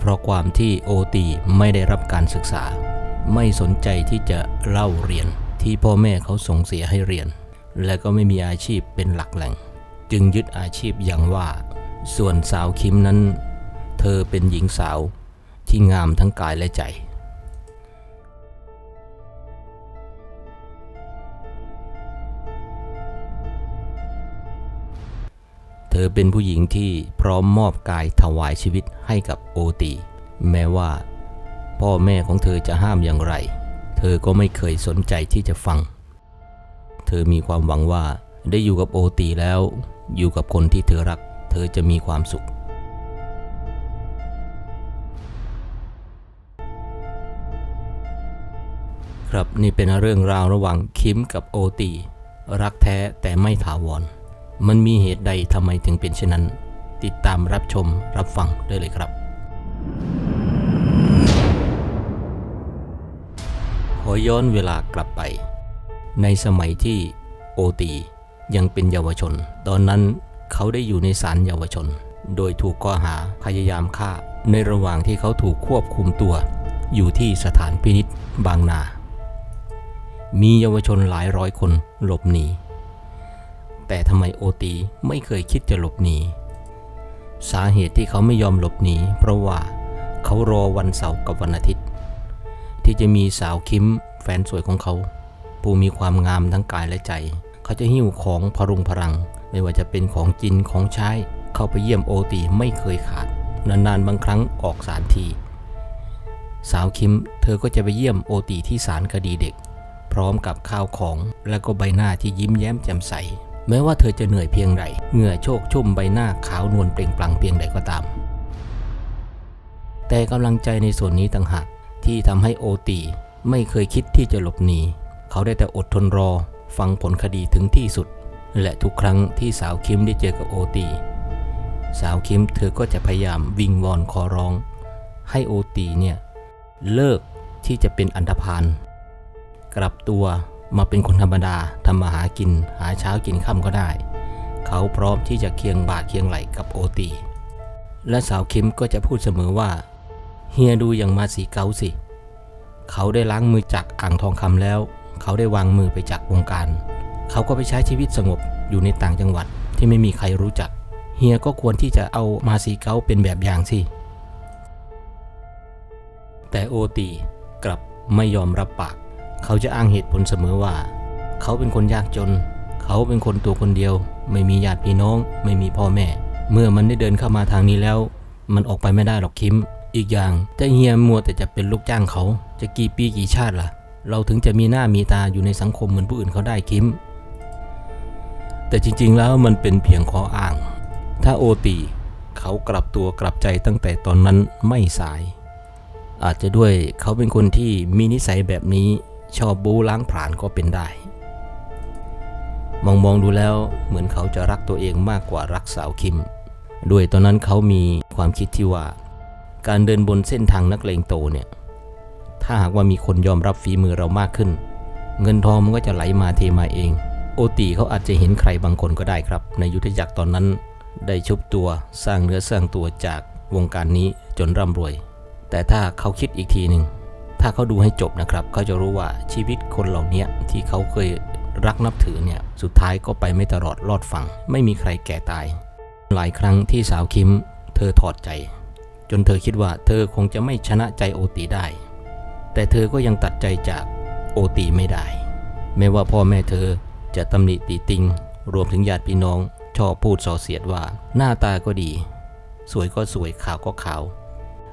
เพราะความที่โอตีไม่ได้รับการศึกษา ไม่สนใจที่จะเล่าเรียนที่พ่อแม่เขาส่งเสียให้เรียน และก็ไม่มีอาชีพเป็นหลักแหล่ง จึงยึดอาชีพอย่างว่า ส่วนสาวคิมนั้น เธอเป็นหญิงสาวที่งามทั้งกายและใจ อเป็นผู้หญิงที่พร้อมมอบกายถวายชีวิตให้กับโอตี แม้ว่า พ่อแม่ของเธอจะห้ามอย่างไร เธอก็ไม่เคยสนใจที่จะฟัง เธอมีความหวังว่าได้อยู่กับโอตีแล้ว อยู่กับคนที่เธอรัก เธอจะมีความสุข ครับนี่เป็นเรื่องราวระหว่างคิมกับโอตี รักแท้แต่ไม่ถาวร มันมีเหตุใดทำไมถึงเป็นเช่นนั้น ติดตามรับชมรับฟังได้เลยครับ ขอย้อนเวลากลับไป ในสมัยที่โอตียังเป็นเยาวชน ตอนนั้นเขาได้อยู่ในศาลเยาวชน โดยถูกข้อหาพยายามฆ่า ในระหว่างที่เขาถูกควบคุมตัว อยู่ที่สถานพินิษบางนา มีเยาวชนหลายร้อยคนหลบหนี แต่ทำไมโอตีไม่เคยคิดจะหลบหนี สาเหตุที่เขาไม่ยอมหลบหนีเพราะว่าเขารอวันเสาร์กับวันอาทิตย์ ที่จะมีสาวคิมแฟนสวยของเขาผู้มีความงามทั้งกายและใจ เขาจะหิ้วของพรุงพรัง ไม่ว่าจะเป็นของกินของใช้ เข้าไปเยี่ยมโอตีไม่เคยขาด นานๆ บางครั้งออกสารที สาวคิมเธอก็จะไปเยี่ยมโอตีที่ศาลคดีเด็ก พร้อมกับข้าวของและก็ใบหน้าที่ยิ้มแย้มแจ่มใส แม้ว่าเธอจะเหนื่อยเพียงใดเหงื่อโชกชุ่มใบหน้าขาวนวลเปล่งปลั่งเพียงใดก็ตาม แต่กำลังใจในส่วนนี้ต่างหากที่ทำให้โอตีไม่เคยคิดที่จะหลบหนีเขาได้แต่อดทนรอ ฟังผลคดีถึงที่สุด และทุกครั้งที่สาวคิมได้เจอกับโอตีสาวคิมเธอก็จะพยายามวิงวอนขอร้อง ให้โอตีเนี่ยเลิกที่จะเป็นอันธพาลกลับตัว มาเป็นคนธรรมดาทำมาหากิน หาเช้ากินค่ำก็ได้ เขาพร้อมที่จะเคียงบ่าเคียงไหลกับโอตี และสาวคิมก็จะพูดเสมอว่า เฮียดูอย่างมาสีเกาสิ เขาได้ล้างมือจากอ่างทองคำแล้ว เขาได้วางมือไปจากวงการ เขาก็ไปใช้ชีวิตสงบอยู่ในต่างจังหวัดที่ไม่มีใครรู้จัก เฮียก็ควรที่จะเอามาสีเกาเป็นแบบอย่างสิ แต่โอตีกลับไม่ยอมรับปาก เขาจะอ้างเหตุผลเสมอว่า เขาเป็นคนยากจน เขาเป็นคนตัวคนเดียว ไม่มีญาติพี่น้อง ไม่มีพ่อแม่ เมื่อมันได้เดินเข้ามาทางนี้แล้ว มันออกไปไม่ได้หรอกคิม อีกอย่างถ้าเฮียมัวแต่จะเป็นลูกจ้างเขา จะกี่ปีกี่ชาติล่ะ เราถึงจะมีหน้ามีตาอยู่ในสังคมเหมือนผู้อื่นเขาได้คิม แต่จริงๆแล้วมันเป็นเพียงข้ออ้าง ถ้าโอตีเขากลับตัวกลับใจตั้งแต่ตอนนั้นไม่สาย อาจจะด้วยเขาเป็นคนที่มีนิสัยแบบนี้ ชอบบูล้างผลาญก็เป็นได้ มองมองดูแล้วเหมือนเขาจะรักตัวเองมากกว่ารักสาวคิม ด้วยตอนนั้นเขามีความคิดที่ว่า การเดินบนเส้นทางนักเลงโตเนี่ย ถ้าหากว่ามีคนยอมรับฝีมือเรามากขึ้น เงินทองมันก็จะไหลมาเทมาเอง โอตีเขาอาจจะเห็นใครบางคนก็ได้ครับ ในยุทธจักรตอนนั้นได้ชุบตัวสร้างเนื้อสร้างตัวจากวงการนี้จนร่ำรวย แต่ถ้าเขาคิดอีกทีหนึ่ง ถ้าเขาดูให้จบนะครับเขาจะรู้ว่าชีวิตคนเหล่านี้ที่เขาเคยรักนับถือเนี่ยสุดท้ายก็ไปไม่ตลอดรอดฝั่ง ไม่มีใครแก่ตาย หลายครั้งที่สาวคิม เธอถอดใจ จนเธอคิดว่าเธอคงจะไม่ชนะใจโอตีได้ แต่เธอก็ยังตัดใจจากโอตีไม่ได้ แม้ว่าพ่อแม่เธอจะตำหนิตีติง รวมถึงญาติพี่น้อง ชอบพูดส่อเสียดว่าหน้าตาก็ดี สวยก็สวยขาวก็ขาว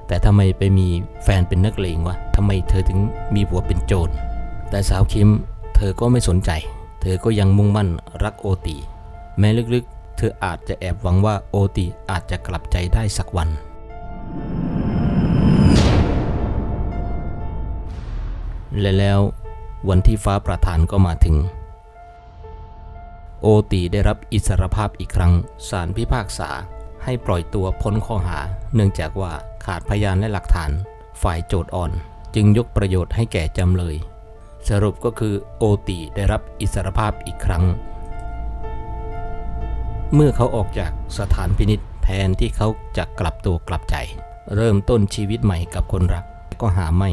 แต่ทำไมไปมีแฟนเป็นนักเลงวะทำไมเธอถึงมีผัวเป็นโจร แต่สาวคิมเธอก็ไม่สนใจ เธอก็ยังมุ่งมั่นรักโอตี แม้ลึกๆ เธออาจจะแอบหวังว่าโอตีอาจจะกลับใจได้สักวัน และแล้ววันที่ฟ้าประทานก็มาถึง โอตีได้รับอิสรภาพอีกครั้งศาลพิพากษา ให้ปล่อยตัวพ้นข้อหา เนื่องจากว่าขาดพยานและหลักฐาน ฝ่ายโจทย์อ่อน จึงยกประโยชน์ให้แก่จำเลย สรุปก็คือโอตีได้รับอิสรภาพอีกครั้ง เมื่อเขาออกจากสถานพินิษแทนที่เขาจะกลับตัวกลับใจ เริ่มต้นชีวิตใหม่กับคนรักก็หาไม่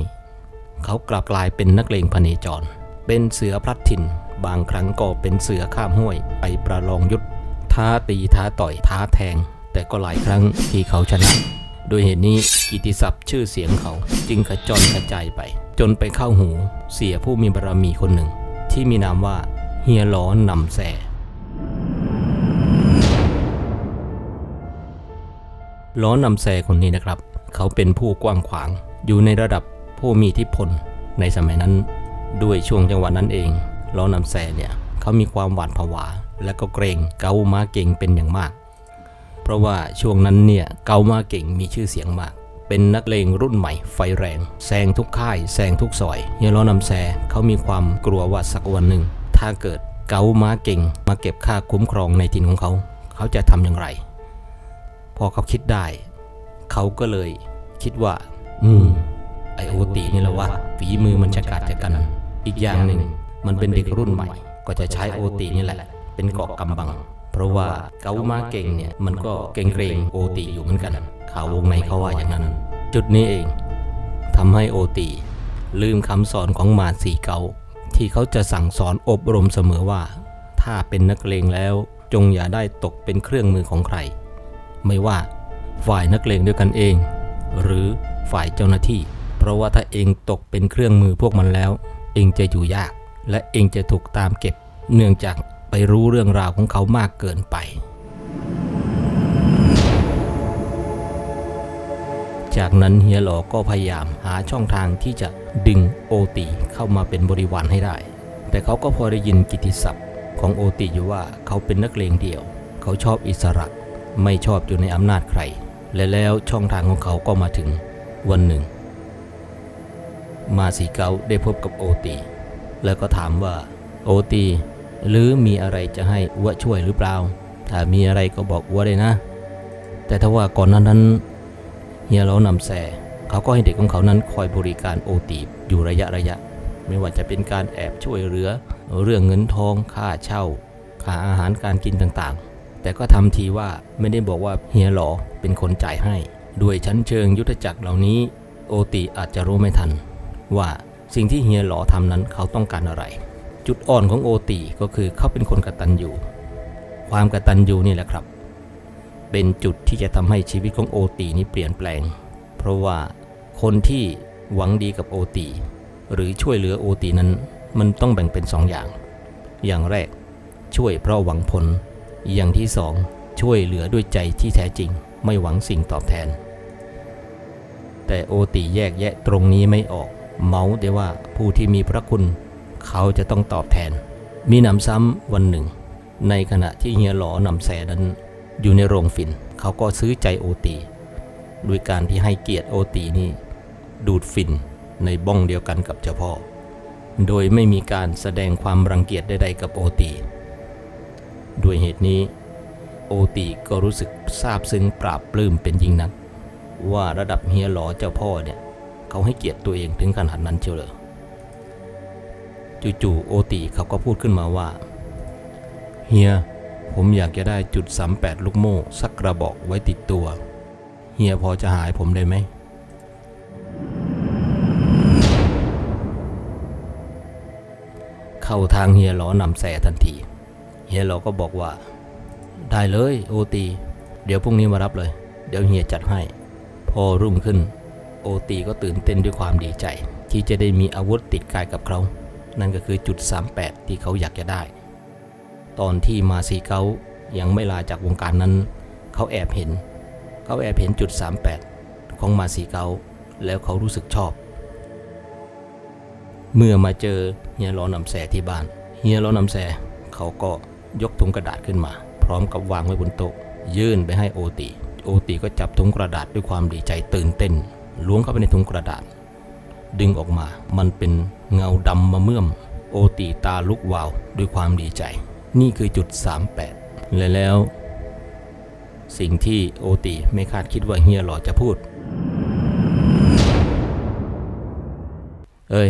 เขากลับกลายเป็นนักเลงพเนจร เป็นเสือพลัดถิ่น บางครั้งก็เป็นเสือข้ามห้วยไปประลองยุทธท้าตีท้าต่อยท้าแทง แต่ก็หลายครั้งที่เขาชนะโดยเหตุนี้กิติศัพท์ชื่อเสียงเขาจึงกระจรกระจายไป จนไปเข้าหูเสียผู้มีบารมีคนหนึ่ง ที่มีนามว่าเฮียหลอนำแสล้อนำแซคนนี้นะครับ เขาเป็นผู้กว้างขวาง อยู่ในระดับผู้มีอิทธิพลในสมัยนั้น ด้วยช่วงจังหวะนั้นเองล้อนำแซเนี่ยเขามีความหวาดผวา และก็เกรงเกามาเก่งเป็นอย่างมาก เพราะว่าช่วงนั้นเนี่ยเกามาเก่งมีชื่อเสียงมาก เป็นนักเลงรุ่นใหม่ ไฟแรงแซงทุกค่ายแซงทุกซอยเฮียล้อนำแซเขามีความกลัวว่าสักวันหนึ่ง ถ้าเกิดเกามาเก่งมาเก็บค่าคุ้มครองในถิ่นของเขา เขาจะทำอย่างไร พอเขาคิดได้ เขาก็เลยคิดว่า อืมไอโอตีนี่แหละว่าฝีมือมันจะกัดจะกัน อีกอย่างหนึ่ง มันเป็นเด็กรุ่นใหม่ ก็จะใช้โอตีนี่แหละ เป็นเกาะกำบัง เพราะว่าเกามาเก่งเนี่ยมันก็เกรงเกรงโอตีอยู่เหมือนกัน ข่าววงในเขาว่าอย่างนั้น จุดนี้เองทำให้โอตีลืมคำสอนของมาสีเกาที่เขาจะสั่งสอนอบรมเสมอว่า ถ้าเป็นนักเลงแล้วจงอย่าได้ตกเป็นเครื่องมือของใคร ไม่ว่าฝ่ายนักเลงด้วยกันเอง หรือฝ่ายเจ้าหน้าที่ เพราะว่าถ้าเองตกเป็นเครื่องมือพวกมันแล้ว เองจะอยู่ยาก และเองจะถูกตามเก็บ เนื่องจาก ไปรู้เรื่องราวของเขามากเกินไป จากนั้นเฮียหลอก็พยายามหาช่องทางที่จะดึงโอตีเข้ามาเป็นบริวารให้ได้ แต่เขาก็พอได้ยินกิตติศัพท์ของโอตีอยู่ว่าเขาเป็นนักเลงเดี่ยว เขาชอบอิสระ ไม่ชอบอยู่ในอำนาจใคร และแล้วช่องทางของเขาก็มาถึงวันหนึ่ง มาสีเกาได้พบกับโอตี แล้วก็ถามว่า โอตี หรือมีอะไรจะให้อัวช่วยหรือเปล่า ถ้ามีอะไรก็บอกอัวเลยนะ แต่ถ้าว่าก่อนนั้นนั้นเฮียเรานำแสเขาก็ให้เด็กของเขานั้นคอยบริการโอตีอยู่ระยะระยะ ไม่ว่าจะเป็นการแอบช่วยเหลือ เรื่องเงินทองค่าเช่าค่าอาหารการกินต่างๆ แต่ก็ทำทีว่าไม่ได้บอกว่าเฮียหลอเป็นคนจ่ายให้ ด้วยชั้นเชิงยุทธจักรเหล่านี้ โอตีอาจจะรู้ไม่ทัน ว่าสิ่งที่เฮียหลอทำนั้นเขาต้องการอะไร จุดอ่อนของโอตีก็คือเขาเป็นคนกตัญญูความกตัญญูนี่แหละครับ เป็นจุดที่จะทำให้ชีวิตของโอตีนี้เปลี่ยนแปลง เพราะว่าคนที่หวังดีกับโอตีหรือช่วยเหลือโอตีนั้น มันต้องแบ่งเป็นสองอย่าง อย่างแรกช่วยเพราะหวังผล อย่างที่สองช่วยเหลือด้วยใจที่แท้จริง ไม่หวังสิ่งตอบแทน แต่โอตีแยกแยะตรงนี้ไม่ออก เมาได้ว่าผู้ที่มีพระคุณ เขาจะต้องตอบแทน มีหนำซ้ำวันหนึ่ง ในขณะที่เฮียหลอนำแสนั้น อยู่ในโรงฝิ่นเขาก็ซื้อใจโอตีด้วยการที่ให้เกียรติโอตีนี่ ดูดฝิ่นในบ้องเดียวกันกับเจ้าพ่อ โดยไม่มีการแสดงความรังเกียจใดๆกับโอตีด้วยเหตุนี้ โอตีก็รู้สึกซาบซึ้งปราบปลื้มเป็นยิ่งนัก ว่าระดับเฮียหลอเจ้าพ่อเนี่ย เขาให้เกียรติตัวเองถึงขนาดนั้นเชียวเลย จู่ๆโอตีเขาก็พูดขึ้นมาว่า เฮีย ผมอยากจะได้จุด38ลูกโม่สักกระบอกไว้ติดตัว เฮียพอจะหายผมได้ไหม เข้าทางเฮียหลอนำแสทันที เฮียหลอก็บอกว่า ได้เลยโอตี เดี๋ยวพรุ่งนี้มารับเลย เดี๋ยวเฮียจัดให้ พอรุ่งขึ้น โอตีก็ตื่นเต้นด้วยความดีใจ ที่จะได้มีอาวุธติดกายกับเขา นั่นก็คือจุด 38 ที่เขาอยากจะได้ ตอนที่มาซีเกายังไม่ลาจากวงการนั้น เขาแอบเห็น เขาแอบเห็นจุด 38 ของมาซีเกาแล้วเขารู้สึกชอบ เมื่อมาเจอเฮียล้อนำแสที่บ้านเฮียล้อนำแสเขาก็ยกถุงกระดาษขึ้นมา พร้อมกับวางไว้บนโต๊ะ ยื่นไปให้โอตีโอตีก็จับถุงกระดาษด้วยความดีใจตื่นเต้นล้วงเข้าไปในถุงกระดาษ ดึงออกมา มันเป็นเงาดำมาเมื่อม โอตีตาลุกวาวด้วยความดีใจ นี่คือจุด 38 และแล้ว สิ่งที่โอตีไม่คาดคิดว่าเฮียหล่อจะพูด เอ้ย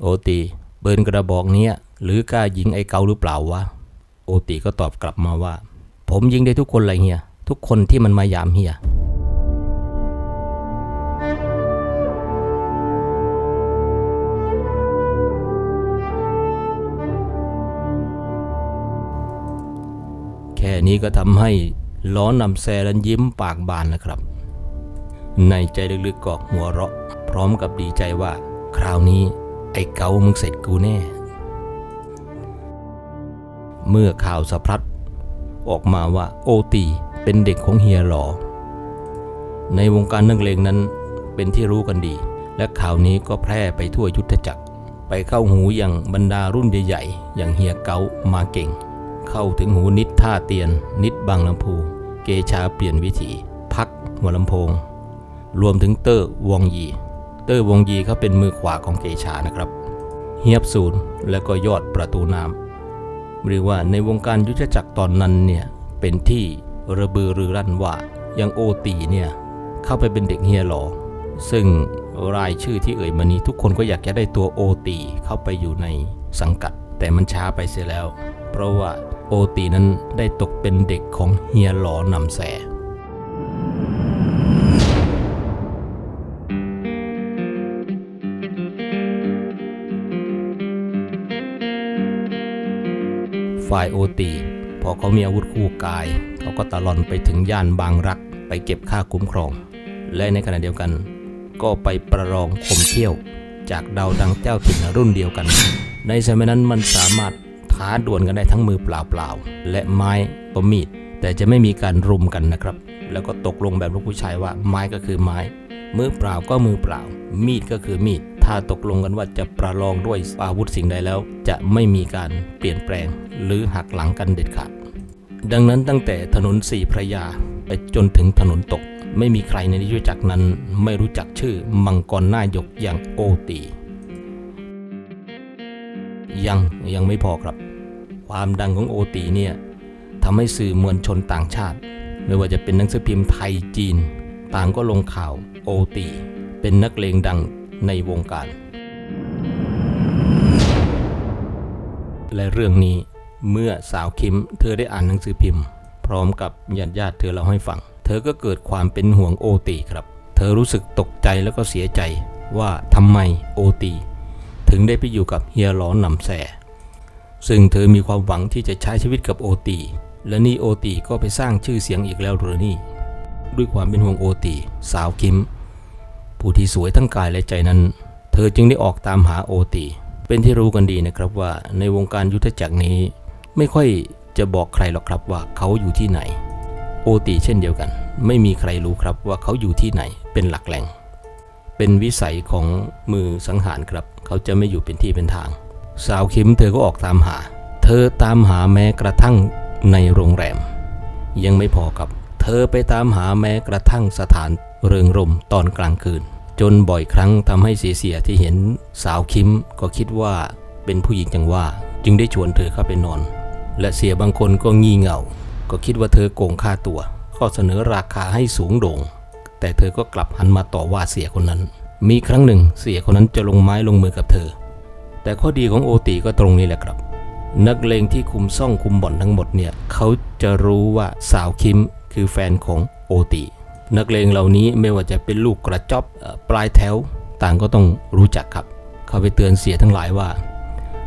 โอตีเบิร์นกระบอกเนี้ย หรือกล้ายิงไอ้เกาหรือเปล่าวะ โอตีก็ตอบกลับมาว่า ผมยิงได้ทุกคนเลยเฮีย ทุกคนที่มันมายามเฮีย นี้ก็ทำให้ล้อนำแซนั้นยิ้มปากบานนะครับ ในใจลึกๆก็หัวเราะ พร้อมกับดีใจว่า คราวนี้ไอ้เกามึงเสร็จกูแน่ เมื่อข่าวสะพัดออกมาว่าโอตีเป็นเด็กของเฮียหลอ ในวงการนักเลงนั้นเป็นที่รู้กันดี และข่าวนี้ก็แพร่ไปทั่วยุทธจักร ไปเข้าหูอย่างบรรดารุ่นใหญ่ๆอย่างเฮียเกามาเก่ง เข้าถึงหูนิดท่าเตียน นิดบางลำพู เกชาเปลี่ยนวิถีพักหัวลำโพง รวมถึงเตอร์วองยี เตอร์วองยีเขาเป็นมือขวาของเกชานะครับ เฮียบศูนย์และก็ยอดประตูน้ำหรือว่าในวงการยุทธจักรตอนนั้นเนี่ยเป็นที่ระบือรือรั่นว่ายังโอตีเนี่ยเข้าไปเป็นเด็กเฮียหลอซึ่งรายชื่อที่เอ่ยมานี้ทุกคนก็อยากจะได้ตัวโอตีเข้าไปอยู่ในสังกัด แต่มันช้าไปเสียแล้ว เพราะว่า โอตีนั้นได้ตกเป็นเด็กของเฮียหลอนำแส ฝ่ายโอตีพอเขามีอาวุธคู่กาย เขาก็ตะลอนไปถึงย่านบางรักไปเก็บค่าคุ้มครอง และในขณะเดียวกัน ก็ไปประลองข่มเที่ยว จากดาวดังเจ้าถิ่นรุ่นเดียวกัน ในสมัยนั้นมันสามารถ ท้าดวลกันได้ทั้งมือเปล่าๆ และไม้ก็มีด แต่จะไม่มีการรุมกันนะครับ แล้วก็ตกลงแบบลูกผู้ชายว่าไม้ก็คือไม้ มือเปล่าก็มือเปล่า มีดก็คือมีด ถ้าตกลงกันว่าจะประลองด้วยอาวุธสิ่งใดแล้ว จะไม่มีการเปลี่ยนแปลง หรือหักหลังกันเด็ดขาด ดังนั้นตั้งแต่ถนนสี่พระยาไปจนถึงถนนตก ไม่มีใครในยุทธจักนั้น ไม่รู้จักชื่อมังกรหน้ายกอย่างโอตียังยังไม่พอครับ ความดังของโอตีเนี่ยทำให้สื่อมวลชนต่างชาติ ไม่ว่าจะเป็นหนังสือพิมพ์ไทยจีน ต่างก็ลงข่าวโอตี เป็นนักเลงดังในวงการ และเรื่องนี้เมื่อสาวคิมเธอได้อ่านหนังสือพิมพ์ พร้อมกับญาติญาติเธอเล่าให้ฟัง เธอก็เกิดความเป็นห่วงโอตีครับ เธอรู้สึกตกใจแล้วก็เสียใจว่าทำไมโอตี ถึงได้ไปอยู่กับเฮียหลอนนำแส ซึ่งเธอมีความหวังที่จะใช้ชีวิตกับโอตี และนี่โอตีก็ไปสร้างชื่อเสียงอีกแล้วหรือนี่ ด้วยความเป็นห่วงโอตีสาวคิม ผู้ที่สวยทั้งกายและใจนั้น เธอจึงได้ออกตามหาโอตี เป็นที่รู้กันดีนะครับว่าในวงการยุทธจักรนี้ ไม่ค่อยจะบอกใครหรอกครับว่าเขาอยู่ที่ไหน โอตีเช่นเดียวกัน ไม่มีใครรู้ครับว่าเขาอยู่ที่ไหนเป็นหลักแหล่ง เป็นวิสัยของมือสังหารครับ เขาจะไม่อยู่เป็นที่เป็นทาง สาวคิมเธอก็ออกตามหา เธอตามหาแม้กระทั่งในโรงแรม ยังไม่พอครับ เธอไปตามหาแม้กระทั่งสถานเริงรมตอนกลางคืน จนบ่อยครั้งทำให้เสียที่เห็นสาวคิมก็คิดว่าเป็นผู้หญิงจังว่า จึงได้ชวนเธอเข้าไปนอน และเสียบางคนก็งี่เง่า ก็คิดว่าเธอโกงค่าตัว ก็เสนอราคาให้สูงโด่ง แต่เธอก็กลับหันมาต่อว่าเสียคนนั้น มีครั้งหนึ่งเสียคนนั้นจะลงไม้ลงมือกับเธอ แต่ข้อดีของโอตีก็ตรงนี้แหละครับ นักเลงที่คุมซ่องคุมบ่อนทั้งหมดเนี่ยเขาจะรู้ว่าสาวคิมคือแฟนของโอตีนักเลงเหล่านี้ไม่ว่าจะเป็นลูกกระจอบปลายแถวต่างก็ต้องรู้จักครับ เขาไปเตือนเสียทั้งหลายว่า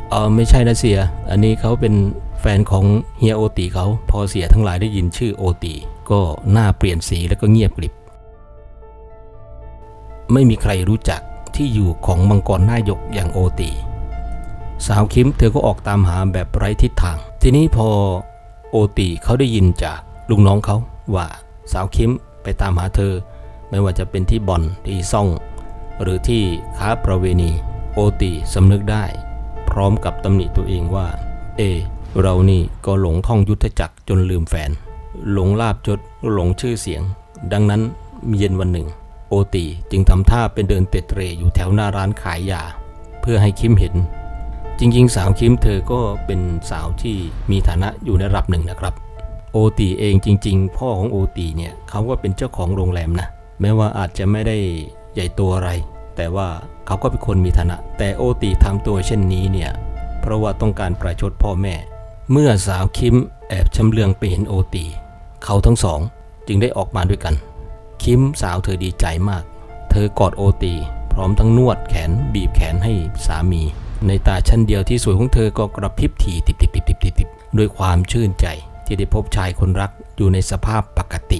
เออไม่ใช่นะเสีย อันนี้เขาเป็นแฟนของเฮียโอตีเขาพอเสียทั้งหลายได้ยินชื่อโอตีก็หน้าเปลี่ยนสีแล้วก็เงียบกริบ ไม่มีใครรู้จักที่อยู่ของมังกรหน้ายกอย่างโอตี สาวคิมเธอก็ออกตามหาแบบไร้ทิศทาง ทีนี้พอโอตีเขาได้ยินจากลุงน้องเขาว่าสาวคิมไปตามหาเธอ ไม่ว่าจะเป็นที่บ่อนที่ซ่อง หรือที่ค้าประเวณี โอตีสำนึกได้ พร้อมกับตำหนิตัวเองว่า เอ เรานี่ก็หลงท่องยุทธจักรจนลืมแฟน หลงลาบจดหลงชื่อเสียง ดังนั้นเย็นวันหนึ่ง โอตีจึงทำท่าเป็นเดินเตะเตรอยู่แถวหน้าร้านขายยา เพื่อให้คิมเห็น จริงๆ สาวคิมเธอก็เป็นสาวที่มีฐานะอยู่ในระดับหนึ่งนะครับ โอตีเองจริง ๆ พ่อของโอตีเนี่ยเขาก็เป็นเจ้าของโรงแรมนะ แม้ว่าอาจจะไม่ได้ใหญ่ตัวอะไร แต่ว่าเขาก็เป็นคนมีฐานะ แต่โอตีทำตัวเช่นนี้เนี่ยเพราะว่าต้องการประชดพ่อแม่ เมื่อสาวคิมแอบชำเลืองไปเห็นโอตีเขาทั้งสองจึงได้ออกมาด้วยกัน คิมสาวเธอดีใจมาก เธอกอดโอตีพร้อมทั้งนวดแขนบีบแขนให้สามี ในตาชั้นเดียวที่สวยของเธอก็กระพริบถี่ติบติบติบติบติบติบด้วยความชื่นใจที่ได้พบชายคนรักอยู่ในสภาพปกติ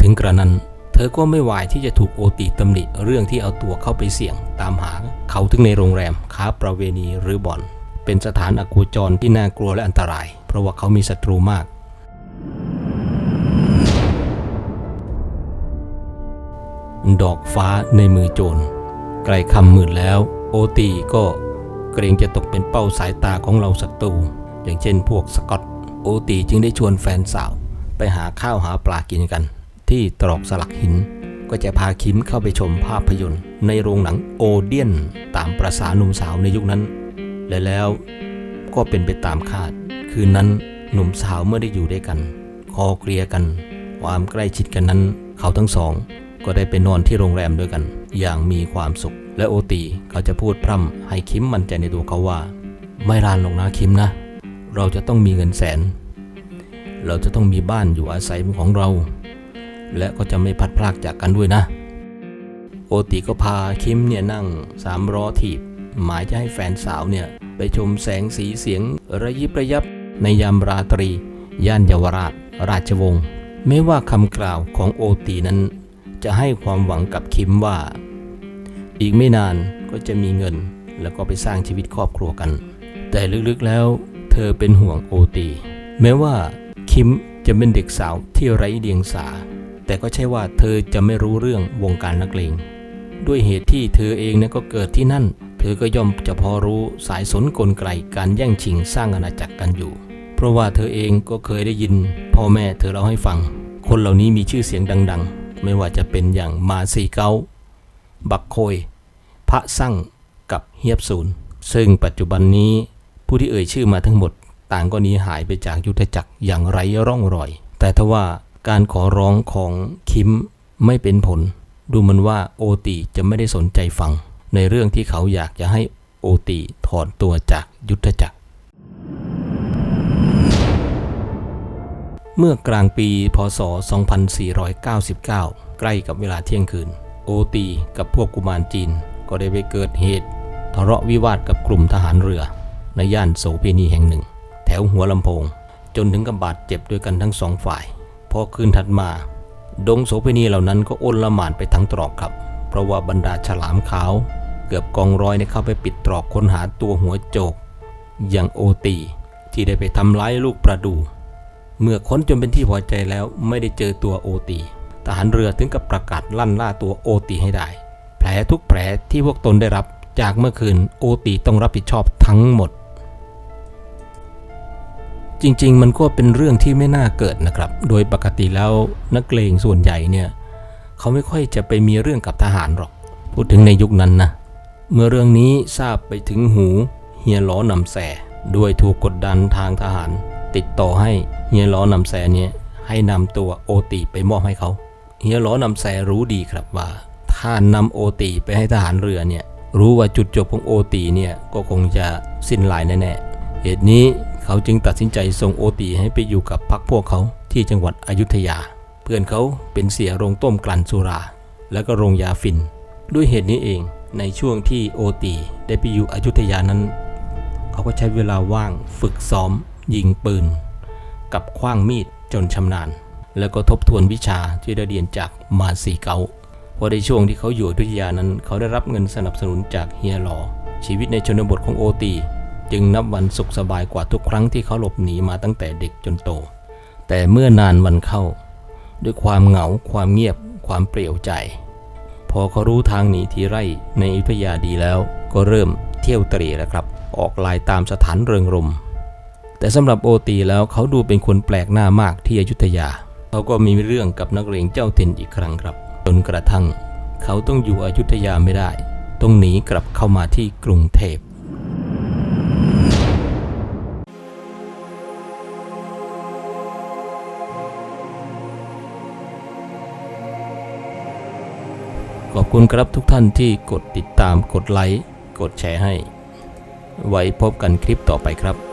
ถึงกระนั้น เธอก็ไม่วายที่จะถูกโอตีตำหนิเรื่องที่เอาตัวเข้าไปเสี่ยง ตามหาเขาถึงในโรงแรมค้าประเวณีหรือบ่อน เป็นสถานอโคจรที่น่ากลัวและอันตราย เพราะว่าเขามีศัตรูมากดอกฟ้าในมือโจรใกลคำหมืดแล้ว โอตีก็ เกรงจะตกเป็นเป้าสายตาของเราศัตรู อย่างเช่นพวกสกอต โอตีจึงได้ชวนแฟนสาว ไปหาข้าวหาปลากินกัน ที่ตรอกสลักหิน ก็จะพาคิมเข้าไปชมภาพยนตร์ ในโรงหนังโอเดียน ตามประสาหนุ่มสาวในยุคนั้น และแล้วก็เป็นไปตามคาด คืนนั้นหนุ่มสาวเมื่อได้อยู่ด้วยกัน คอเคลียร์กัน ความใกล้ชิดกันนั้น เขาทั้งสอง ก็ได้ไปนอนที่โรงแรมด้วยกัน อย่างมีความสุข และโอตีเขาจะพูดพร่ำให้คิมมั่นใจในตัวเขาว่า ไม่รานหรอกนะคิมนะ เราจะต้องมีเงินแสน เราจะต้องมีบ้านอยู่อาศัยของเรา และก็จะไม่พัดพรากจากกันด้วยนะ โอติก็พาคิมเนี่ยนั่งสามล้อถีบ หมายจะให้แฟนสาวเนี่ยไปชมแสงสีเสียงระยิบระยับในยามราตรี ย่านเยาวราช ราชวงศ์ไม่ว่าคำกล่าวของโอตีนั้น จะให้ความหวังกับคิมว่า อีกไม่นานก็จะมีเงินแล้วก็ไปสร้างชีวิตครอบครัวกัน แต่ลึกๆแล้ว เธอเป็นห่วงโอตี แม้ว่าคิมจะเป็นเด็กสาวที่ไร้เดียงสา แต่ก็ใช่ว่าเธอจะไม่รู้เรื่องวงการนักเลง ด้วยเหตุที่เธอเองนี่ยก็เกิดที่นั่น เธอก็ย่อมจะพอรู้สายสนกลไกการแย่งชิงสร้างอาณาจักรกันอยู่ เพราะว่าเธอเองก็เคยได้ยิน พ่อแม่เธอเล่าให้ฟัง คนเหล่านี้มีชื่อเสียงดัง ๆ ไม่ว่าจะเป็นอย่างมาซีเกาบักโคย พระสั่งกับเฮียบศูนย์ ซึ่งปัจจุบันนี้ผู้ที่เอ่ยชื่อมาทั้งหมด ต่างก็หนีหายไปจากยุทธจักรอย่างไร้ร่องรอย แต่ทว่าการขอร้องของคิมไม่เป็นผล ดูเหมันว่าโอตีจะไม่ได้สนใจฟัง ในเรื่องที่เขาอยากจะให้โอตีถอนตัวจากยุทธจักร เมื่อกลางปีพศ 2499 ใกล้กับเวลาเที่ยงคืน โอตีกับพวกกุมารจีน ก็ได้ไปเกิดเหตุทะเลาะวิวาทกับกลุ่มทหารเรือ ในย่านโสเพณีแห่งหนึ่ง แถวหัวลำโพง จนถึงกับบาดเจ็บด้วยกันทั้งสองฝ่าย พอคืนถัดมา ดงโสเพณีเหล่านั้นก็โอนละหมานไปทั้งตรอกครับ เพราะว่าบรรดาฉลามขาว เกือบกองร้อยได้เข้าไปปิดตรอกค้นหาตัวหัวโจก อย่างโอตีที่ได้ไปทำร้ายลูกประดู เมื่อค้นจนเป็นที่พอใจแล้วไม่ได้เจอตัวโอตีทหารเรือถึงกับประกาศลั่นล่าตัวโอตีให้ได้ ลทุกแผลที่พวกตนได้รับจากเมื่อคืนโอตีต้องรับผิดชอบทั้งหมด จริงๆ มันก็เป็นเรื่องที่ไม่น่าเกิดนะครับ โดยปกติแล้วนักเลงส่วนใหญ่เนี่ยเขาไม่ค่อยจะไปมีเรื่องกับทหารหรอก พูดถึงในยุคนั้นนะเมื่อเรื่องนี้ทราบไปถึงหูเฮียล้อนำแสด้วยถูกกดดันทางทหาร ติดต่อให้เฮียล้อนำแสเนี่ยให้นำตัวโอตีไปมอบให้เขาเฮียล้อนำแสรู้ดีครับว่า ถ้านำโอตีไปให้ทหารเรือเนี่ยรู้ว่าจุดจบของโอตีเนี่ยก็คงจะสิ้นลายแน่ๆเหตุนี้เขาจึงตัดสินใจส่งโอตีให้ไปอยู่กับพรรคพวกเขาที่จังหวัดอยุธยา เพื่อนเขาเป็นเสียโรงต้มกลั่นสุรา แล้วก็โรงยาฟิน ด้วยเหตุนี้เองในช่วงที่โอตีได้ไปอยู่อยุธยานั้น เขาก็ใช้เวลาว่างฝึกซ้อม ยิงปืน กับคว้างมีดจนชำนาญ แล้วก็ทบทวนวิชาที่ได้เรียนจากมาสีเกา พอในช่วงที่เขาอยู่อยุธยานั้น เขาได้รับเงินสนับสนุนจากเฮียหลอ ชีวิตในชนบทของโอตี จึงนับวันสุขสบายกว่าทุกครั้งที่เขาหลบหนีมาตั้งแต่เด็กจนโต แต่เมื่อนานวันเข้า ด้วยความเหงา ความเงียบ ความเปลี่ยวใจ พอเขารู้ทางหนีทีไร่ในอยุธยาดีแล้ว ก็เริ่มเที่ยวตร่แล้วครับ ออกลายตามสถานเริงรมแต่สำหรับโอตีแล้วเขาดูเป็นคนแปลกหน้ามากที่อยุธยา เขาก็มีเรื่องกับนักเลงเจ้าถิ่นอีกครั้งครับ จนกระทั่ง เขาต้องอยู่อยุธยาไม่ได้ ต้องหนีกลับเข้ามาที่กรุงเทพขอบคุณครับทุกท่านที่กดติดตามกดไลค์ กดแชร์ให้ ไว้พบกันคลิปต่อไปครับ